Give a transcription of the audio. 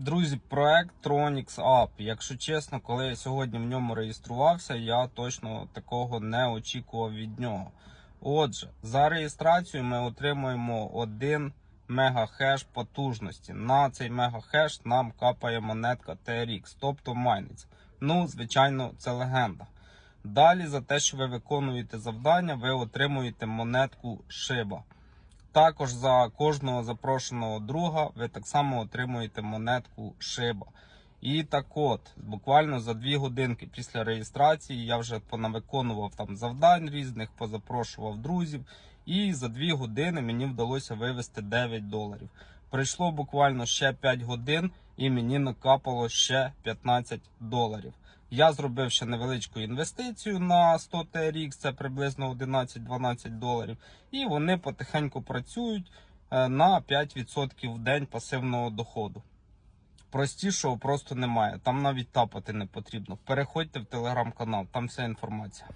Друзі, проект Tronix App. Якщо чесно, коли я сьогодні в ньому реєструвався, я точно такого не очікував від нього. Отже, за реєстрацію ми отримуємо 1 мегахеш потужності. На цей мегахеш нам капає монетка TRX, тобто майниться. Ну, звичайно, це легенда. Далі за те, що ви виконуєте завдання, ви отримуєте монетку шиба. Також за кожного запрошеного друга ви так само отримуєте монетку шиба. І так от, буквально за дві годинки після реєстрації я вже понавиконував там завдань різних, позапрошував друзів. І за дві години мені вдалося вивести 9 доларів. Прийшло буквально ще 5 годин, і мені накапало ще 15 доларів. Я зробив ще невеличку інвестицію на 100 TRX, це приблизно 11-12 доларів. І вони потихеньку працюють е, на 5% в день пасивного доходу. Простішого просто немає. Там навіть тапати не потрібно. Переходьте в телеграм-канал, там вся інформація.